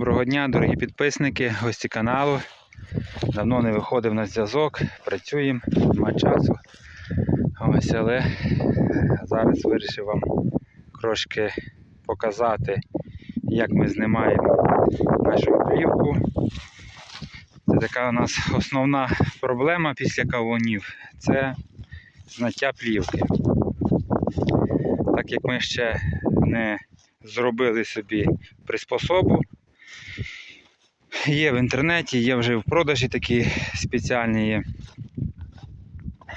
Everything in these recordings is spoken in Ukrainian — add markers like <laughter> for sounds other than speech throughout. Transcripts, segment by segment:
Доброго дня, дорогі підписники, гості каналу. Давно не виходив на зв'язок, працюємо, нема часу. Ось, але зараз вирішив вам трошки показати, як ми знімаємо нашу плівку. Це така у нас основна проблема після кавунів це зняття плівки. Так як ми ще не зробили собі приспособу. Є в інтернеті, є вже в продажі такі спеціальні є.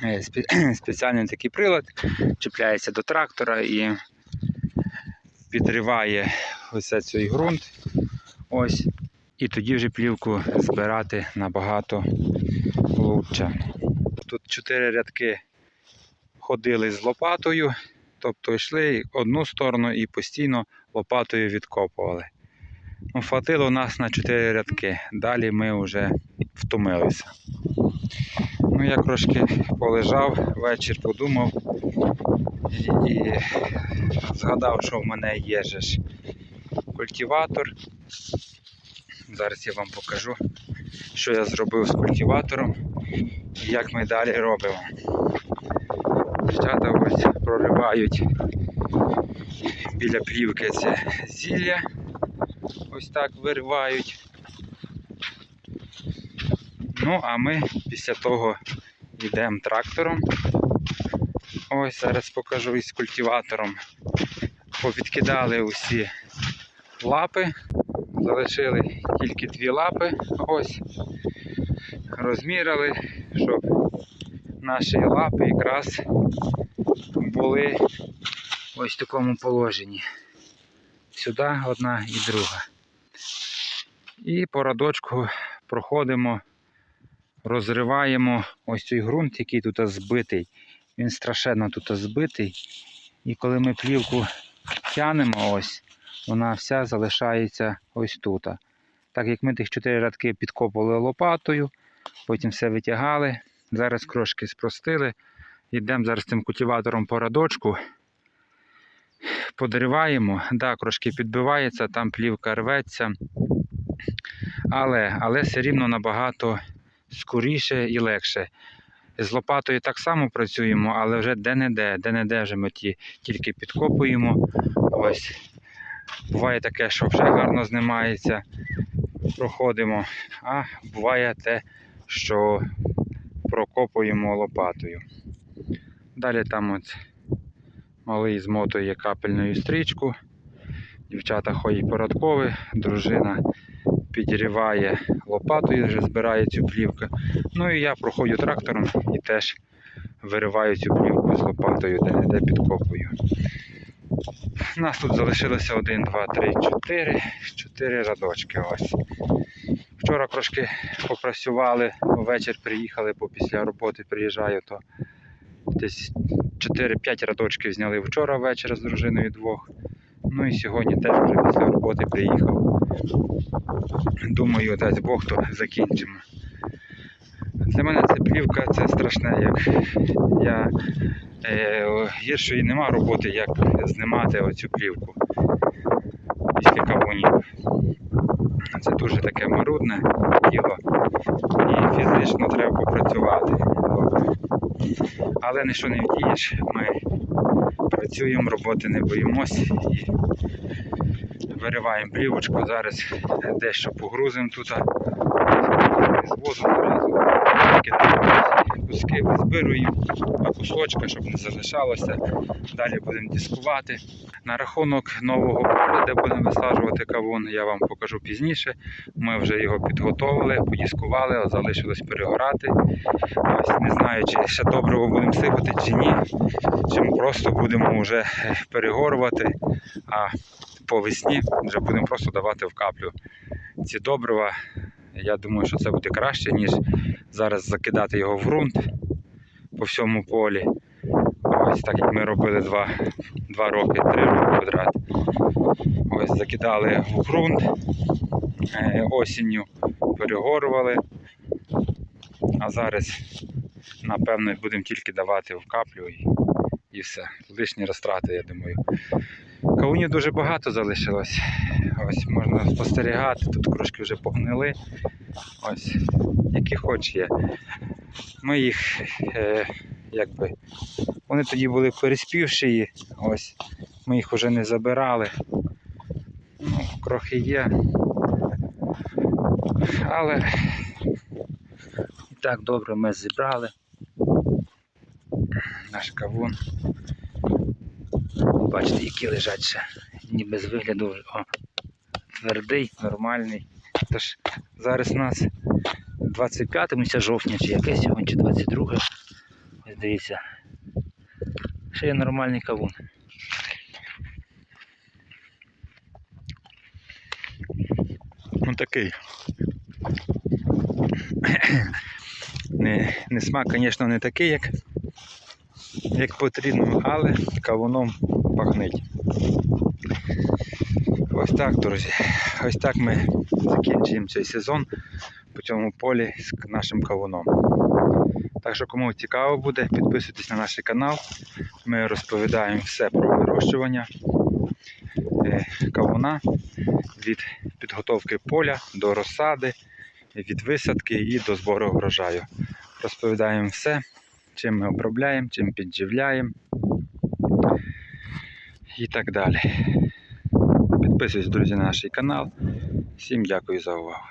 е, <clears throat> спеціальний такий прилад, чіпляється до трактора і підриває ось цей ґрунт. Ось. І тоді вже плівку збирати набагато лучше. Тут чотири рядки ходили з лопатою, тобто йшли одну сторону і постійно лопатою відкопували. Ну, Хватило нас на 4 рядки. Далі ми вже втомилися. Ну, я трошки полежав, вечір подумав і, і згадав, що в мене є же ж культиватор. Зараз я вам покажу, що я зробив з культиватором і як ми далі робимо. Дівчата ось проривають біля плівки це зілля. Ось так виривають. Ну, а ми після того йдемо трактором. Ось зараз покажу із культиватором. Повідкидали усі лапи, залишили тільки дві лапи. Ось. Розміряли, щоб наші лапи якраз були ось в такому положенні. Сюди одна і друга. І по радочку проходимо, розриваємо ось цей ґрунт, який тут збитий. Він страшенно тут збитий. І коли ми плівку тянемо, ось, вона вся залишається ось тут. Так як ми тих чотири рядки підкопували лопатою, потім все витягали. Зараз трошки спростили. Йдемо зараз цим культиватором по радочку. Подриваємо, да, трошки підбивається, там плівка рветься. Але, але все рівно набагато скоріше і легше. З лопатою так само працюємо, але вже де-не-де, де-не-де вже ми ті, тільки підкопуємо. Ось. Буває таке, що вже гарно знімається, проходимо. А буває те, що прокопуємо лопатою. Далі там от малий змотує капельною стрічку. Дівчата ходять порядкові, дружина підріває лопатою, вже збирає цю плівку. Ну і я проходжу трактором і теж вириваю цю плівку з лопатою, де де підкопую. У нас тут залишилося 1, 2, 3, 4, 4 радочки. Ось. Вчора трошки попрацювали, ввечері приїхали, бо після роботи приїжджаю, то десь 4-5 радочків зняли вчора ввечері з дружиною двох. Ну і сьогодні теж вже після роботи приїхав. Думаю, дасть Бог, то закінчимо. Для мене ця плівка це страшне, як я е, гіршої нема роботи, як знімати оцю плівку після кавунів. Це дуже таке марудне діло і фізично треба попрацювати. Але нічого не вдієш, ми працюємо, роботи не боїмось і вириваємо плівочку. Зараз дещо погрузимо тут. Звозимо одразу, куски визбируємо по кусочка, щоб не залишалося. Далі будемо дискувати. На рахунок нового поля, де будемо висаджувати кавун, я вам покажу пізніше. Ми вже його підготовили, подіскували, залишилось перегорати. Ось не знаю, чи ще доброго будемо сипати чи ні, чи ми просто будемо вже перегорувати, а по весні вже будемо просто давати в каплю ці добрива. Я думаю, що це буде краще, ніж зараз закидати його в ґрунт по всьому полі. Ось так як ми робили два, два роки, три роки підряд. Ось закидали в ґрунт е, осінню, перегорували. А зараз, напевно, будемо тільки давати в каплю і, і все. Лишні розтрати, я думаю. Кавунів дуже багато залишилось. Ось можна спостерігати, тут кружки вже погнили. Ось, які хоч є. Ми їх е, якби. Вони тоді були переспівші, ось. Ми їх вже не забирали. Ну, крохи є. Але і так добре ми зібрали. Наш кавун. Бачите, які лежать ще. Ніби з вигляду о, твердий, нормальний. Тож зараз у нас 25 місяця жовтня, чи яке сьогодні, чи 22. Ось дивіться. Ще є нормальний кавун. Ну такий. Не, не смак, звісно, не такий, як, як потрібно, але кавуном пахнить. Ось так, друзі. Ось так ми закінчуємо цей сезон по цьому полі з нашим кавуном. Так що, кому цікаво буде, підписуйтесь на наш канал. Ми розповідаємо все про вирощування е, кавуна від підготовки поля до розсади, від висадки і до збору врожаю. Розповідаємо все, чим ми обробляємо, чим підживляємо і так далі. Підписуйтесь, друзі, на наш канал. Всім дякую за увагу.